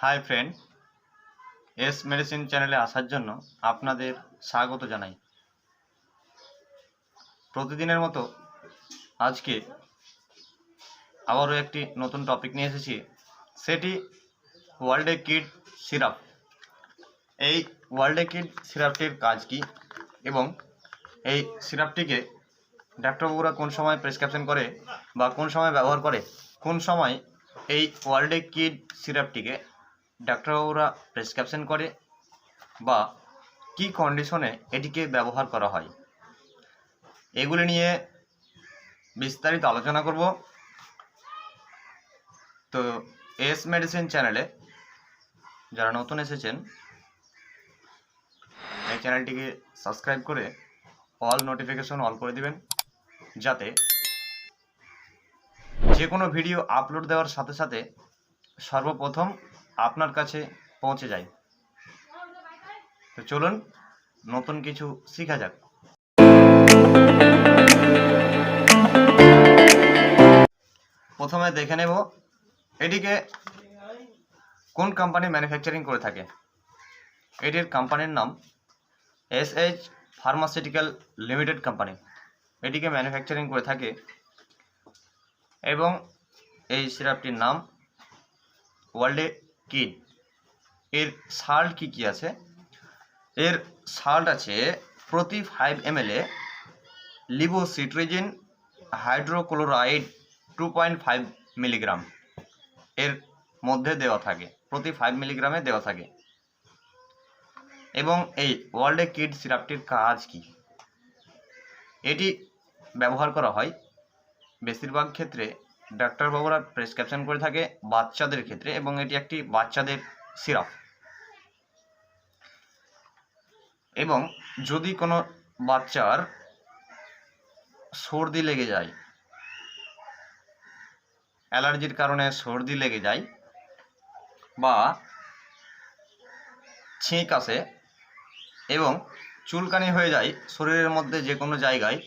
Hi friend S medicine চ্যানেলে আসার জন্য আপনাদের স্বাগত জানাই। প্রতিদিনের মতো আজকে আবারও একটি নতুন টপিক নিয়ে এসেছি, সেটি ওয়ার্ল্ডে কিড সিরাপ এই ওয়ার্ল্ডে কিড সিরাপটির কাজ কি এবং এই সিরাপটিকে ডাক্তারবাবুরা কোন সময় প্রেসক্রিপশন করে বা কোন সময় ব্যবহার করে, কোন সময় এই ওয়ার্ল্ডে কিড সিরাপটিকে ডাক্তারবাবুরা প্রেসক্রিপশন করে বা কি কন্ডিশনে এটিকে ব্যবহার করা হয়। এগুলি নিয়ে বিস্তারিত আলোচনা করব। তো এস মেডিসিন চ্যানেলে যারা নতুন এসেছেন, এই চ্যানেলটিকে সাবস্ক্রাইব করে অল নোটিফিকেশন অল করে দিবেন, যাতে যে কোনো ভিডিও আপলোড দেওয়ার সাথে সাথে সর্বপ্রথম আপনার কাছে পৌঁছে যায় তো চলুন, নতুন কিছু শেখা যাক। প্রথমে দেখে নেব, এটিকে কোন কোম্পানি ম্যানুফ্যাকচারিং করে থাকে? এটির কোম্পানির নাম S H pharmaceutical limited company এটিকে ম্যানুফ্যাকচারিং করে থাকে এবং এই সিরাপটির নাম ওয়ার্ল্ডে কিড এর সাল্ট কি কি আছে? এর সাল্ট আছে প্রতি ফাইভ এম এল এ levocetirizine hydrochloride two point five milligram এর মধ্যে দেওয়া থাকে, প্রতি ফাইভ মিলিগ্রামে দেওয়া থাকে। এবং এই ওয়ার্ল্ডে কিড সিরাপটির কাজ কি? এটি ব্যবহার করা হয় বেশিরভাগ ক্ষেত্রে ডাক্তারবাবুরা প্রেসক্রিপশন করে থাকে বাচ্চাদের ক্ষেত্রে এবং এটি একটি বাচ্চাদের সিরাপ এবং যদি কোনো বাচ্চার সর্দি লেগে যায়, অ্যালার্জির কারণে সর্দি লেগে যায় বা ছিঁক আসে এবং চুলকানি হয়ে যায়, শরীরের মধ্যে যে কোনো জায়গায়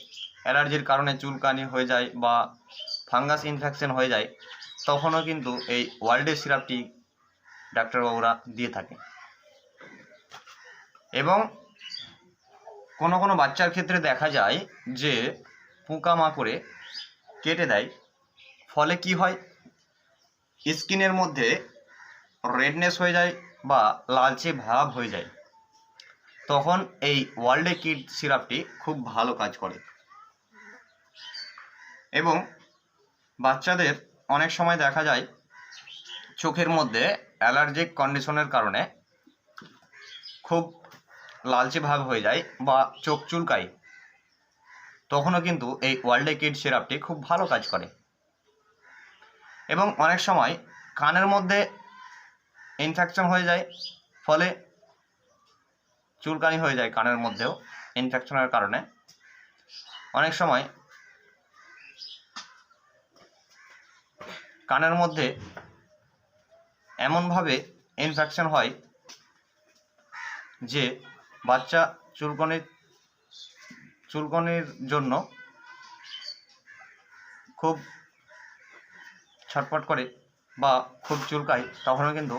অ্যালার্জির কারণে চুলকানি হয়ে যায় বা ফাঙ্গাস ইনফেকশন হয়ে যায়, তখনও কিন্তু এই ওয়ার্ল্ডে সিরাপটি ডাক্তারবাবুরা দিয়ে থাকে। এবং কোনো কোনো বাচ্চার ক্ষেত্রে দেখা যায় যে পোকামাকড়ে কেটে দেয়, ফলে কি হয়? স্কিনের মধ্যে রেডনেস হয়ে যায় বা লালচে ভাব হয়ে যায়। তখন এই ওয়ার্ল্ডে কিড সিরাপটি খুব ভালো কাজ করে। এবং বাচ্চাদের অনেক সময় দেখা যায় চোখের মধ্যে অ্যালার্জিক কন্ডিশনের কারণে খুব লালচে ভাব হয়ে যায় বা চোখ চুলকায়। তখনও কিন্তু এই ওয়ার্ল্ডে কিড সিরাপটি খুব ভালো কাজ করে। এবং অনেক সময় কানের মধ্যে ইনফেকশন হয়ে যায়, ফলে চুলকানি হয়ে যায় কানের মধ্যেও ইনফেকশনের কারণে। অনেক সময় কানের মধ্যে এমনভাবে ইনফেকশন হয় যে বাচ্চা চুলকনির চুলকনির জন্য খুব ছটফট করে বা খুব চুলকায়, তখনও কিন্তু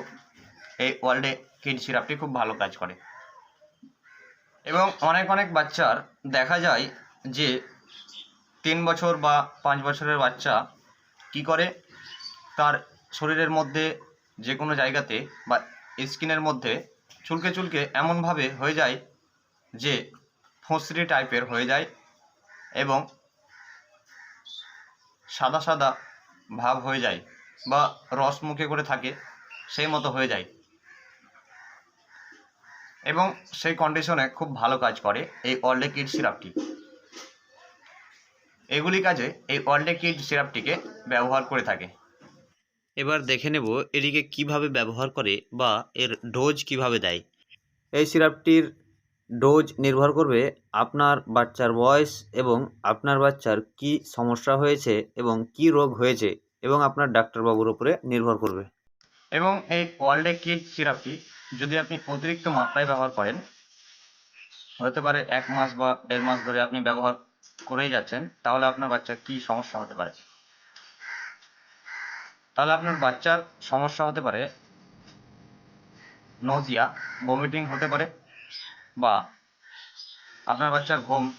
এই ওয়ার্ল্ডে কিড সিরাপটি খুব ভালো কাজ করে। এবং অনেক অনেক বাচ্চার দেখা যায় যে তিন বছর বা পাঁচ বছরের বাচ্চা কি করে? তার শরীরের মধ্যে যে কোনো জায়গাতে বা স্কিনের মধ্যে চুলকে চুলকে এমনভাবে হয়ে যায় যে ফোঁসরি টাইপের হয়ে যায় এবং সাদা সাদা ভাব হয়ে যায় বা রস মুখে করে থাকে, সেই মতো হয়ে যায়। এবং সেই কন্ডিশনে খুব ভালো কাজ করে এই অল্ডে কিড সিরাপটি এগুলি কাজে এই অল্ডে কিড সিরাপটিকে ব্যবহার করে থাকে। এবার দেখে নেব এটিকে কীভাবে ব্যবহার করে বা এর ডোজ কীভাবে দেয়। এই সিরাপটির ডোজ নির্ভর করবে আপনার বাচ্চার বয়স এবং আপনার বাচ্চার কি সমস্যা হয়েছে এবং কি রোগ হয়েছে এবং আপনার ডাক্তারবাবুর উপরে নির্ভর করবে। এবং এই ওয়ার্ল্ডে কিড সিরাপটি যদি আপনি অতিরিক্ত মাত্রায় ব্যবহার করেন, হতে পারে এক মাস বা দেড় মাস ধরে আপনি ব্যবহার করেই যাচ্ছেন, তাহলে আপনার বাচ্চার কি সমস্যা হতে পারে? তাহলে আপনার বাচ্চার সমস্যা হতে পারে নজিয়া ভমিটিং হতে পারে, বা আপনার বাচ্চার ঘুম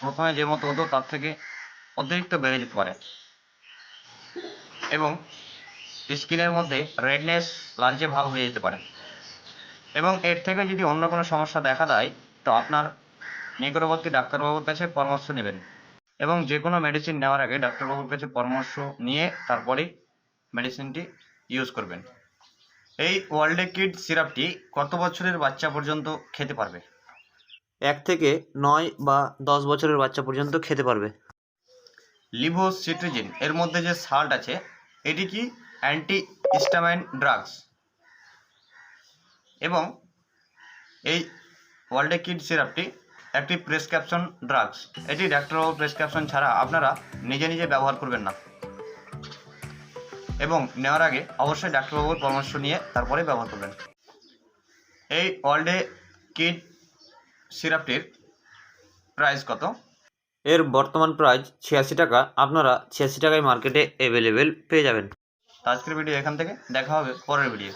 প্রথমে যে মতো হতো তার থেকে অতিরিক্ত বেড়ে যেতে পারে। এবং স্কিনের মধ্যে রেডনেস লালচে ভাব হয়ে যেতে পারে। এবং এর থেকে যদি অন্য কোনো সমস্যা দেখা দেয়, তো আপনার নিকটবর্তী ডাক্তারবাবুর কাছে পরামর্শ নেবেন। এবং যে কোনো মেডিসিন নেওয়ার আগে ডাক্তারবাবুর কাছে পরামর্শ নিয়ে তারপরেই মেডিসিনটি ইউজ করবেন। এই ওয়ার্ল্ডে কিড সিরাপটি কত বছরের বাচ্চা পর্যন্ত খেতে পারবে? এক থেকে নয় বা দশ বছরের বাচ্চা পর্যন্ত খেতে পারবে। লিভোসিট্রিজিন এর মধ্যে যে সাল্ট আছে এটি কি অ্যান্টি হিস্টামাইন ড্রাগস এবং এই ওয়ার্ল্ডে কিড সিরাপটি একটি প্রেসক্রিপশন ড্রাগস এটি ডাক্তারবাবুর প্রেসক্রিপশন ছাড়া আপনারা নিজে নিজে ব্যবহার করবেন না। এবং নেওয়ার আগে অবশ্যই ডাক্তারবাবুর পরামর্শ নিয়ে তারপরে ব্যবহার করবেন। এই ওয়ার্ল্ডে কিড সিরাপটির প্রাইস কত? এর বর্তমান প্রাইস ছিয়াশি টাকা। আপনারা ছিয়াশি টাকায় মার্কেটে অ্যাভেলেবেল পেয়ে যাবেন। আজকের ভিডিও এখান থেকে। দেখা হবে পরের ভিডিও।